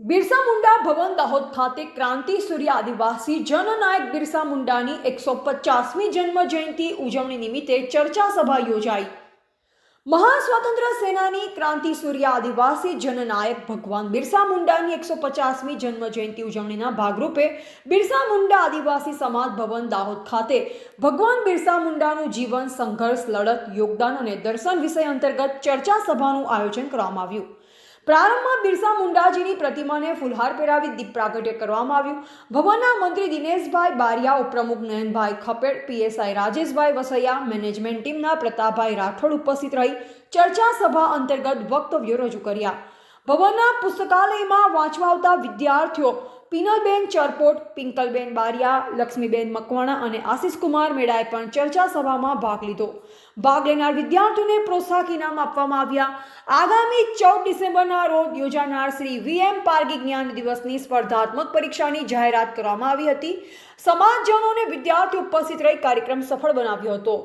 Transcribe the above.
બિરસા મુંડા ભવન દાહોદ ખાતે ક્રાંતિ સૂર્ય આદિવાસી જનનાયક બિરસા મુંડાની એકસો પચાસમી જન્મ જયંતિ ઉજવણી નિમિત્તે ચર્ચા સભા યોજાઈ. મહાસ્વાતંત્ર સેનાની ક્રાંતિ સૂર્ય આદિવાસી જનનાયક ભગવાન બિરસા મુંડાની એકસો પચાસમી જન્મ જયંતિ ઉજવણીના ભાગરૂપે બિરસા મુંડા આદિવાસી સમાજ ભવન દાહોદ ખાતે ભગવાન બિરસા મુંડાનું જીવન, સંઘર્ષ, લડત, યોગદાન અને દર્શન વિષય અંતર્ગત ચર્ચા સભાનું આયોજન કરવામાં આવ્યું. પ્રારંભમાં બિરસા મુંડાજીની પ્રતિમાને ફુલહાર પહેરાવી દીપ પ્રાગટ્ય કરવામાં આવ્યું. ભવનના મંત્રી દિનેશભાઈ બારિયા ઉપપ્રમુખ નયનભાઈ ખપેડ પીએસઆઈ રાજેશભાઈ વસૈયા, મેનેજમેન્ટ ટીમના પ્રતાપભાઈ રાઠોડ ઉપસ્થિત રહી ચર્ચા સભા અંતર્ગત વક્તવ્યો રજૂ કર્યા. ભવનના પુસ્તકાલયમાં વાંચવા આવતા વિદ્યાર્થીઓ પિનલબેન ચરપોટ, પિંકલબેન બારિયા, લક્ષ્મીબેન મકવાણા અને આશિષકુમાર મેળાએ પણ ચર્ચા સભામાં ભાગ લીધો. ભાગ લેનાર વિદ્યાર્થીઓને પ્રોત્સાહક ઇનામ આપવામાં આવ્યા. આગામી ચૌદ ડિસેમ્બરના રોજ યોજાનાર શ્રી વીએમ પારગી જ્ઞાન દિવસની સ્પર્ધાત્મક પરીક્ષાની જાહેરાત કરવામાં આવી હતી. સમાજજનોને વિદ્યાર્થીઓ ઉપસ્થિત રહી કાર્યક્રમ સફળ બનાવ્યો હતો.